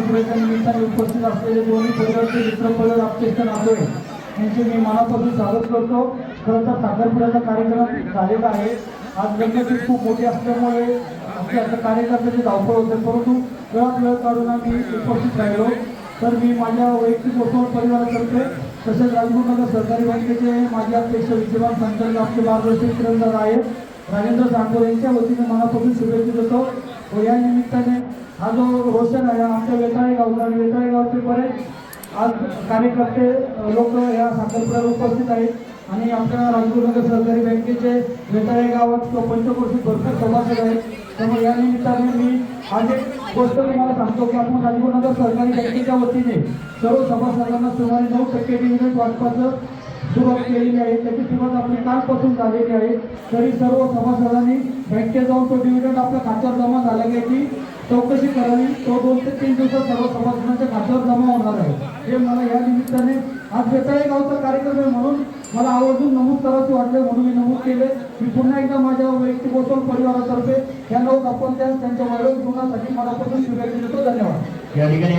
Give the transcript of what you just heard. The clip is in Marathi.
निमित्ताने उपस्थित असलेले दोन्ही परिवारचे मित्र परिवार आपले नातोय यांचे मी मनापासून स्वागत करतो. खरं तर साखरपुड्याचा कार्यक्रम झालेला आहे. आज गणपती खूप मोठी असल्यामुळे आमच्या आता कार्यकर्त्याची धावपळ होते. परंतु वेळात वेळ काढून आम्ही उपस्थित राहिलो. तर मी माझ्या वैयक्तिक वसवण परिवारातर्फे तसेच राजगुरुनगर सहकारी बँकेचे माझे अध्यक्ष विद्यमान संचालक आपले मार्गदर्शक किरणदार आहेत. राजेंद्र सांगोर यांच्या वतीने मनापासून शुभेच्छा देतो. व या निमित्ताने हा जो रोशन आहे आमच्या वेताळे गावचा आणि वेताळे गावचे बरेच आज कार्यकर्ते लोक या साखरपुड्याला उपस्थित आहेत. आणि आपल्या राजगुरुनगर सहकारी बँकेचे वेताळे गावात पंचक्रोशीत भरपूर सभासद आहेत. त्यामुळे या निमित्ताने मी आज एक गोष्ट तुम्हाला सांगतो की आपण राजगुरुनगर सहकारी बँकेच्या वतीने सर्व सभासदांना सुमारे नऊ टक्के डिव्हिडंड वाटपाचं सुरुवात केलेली आहे. त्याची सुरुवात आपली कालपासून झालेली आहे. तरी सर्व सभासदांनी बँकेत जाऊन तो डिव्हिडंड आपल्या खात्यावर जमा झाला की चौकशी करावी. तो दोन ते तीन दिवसात सर्व सभासदांच्या खात्यावर जमा होणार आहे. हे मला या निमित्ताने आज बेताळे गावचा कार्यक्रम आहे म्हणून मला आवर्जून नमूद करायचे वाटले म्हणून मी नमूद केले मी पुन्हा एकदा माझ्या वैयक्तिक वसवण परिवारातर्फे या लोक आपण त्या त्यांच्या वैयक्तिक जीवनासाठी मनापासून शुभेच्छा देतो. धन्यवाद. या ठिकाणी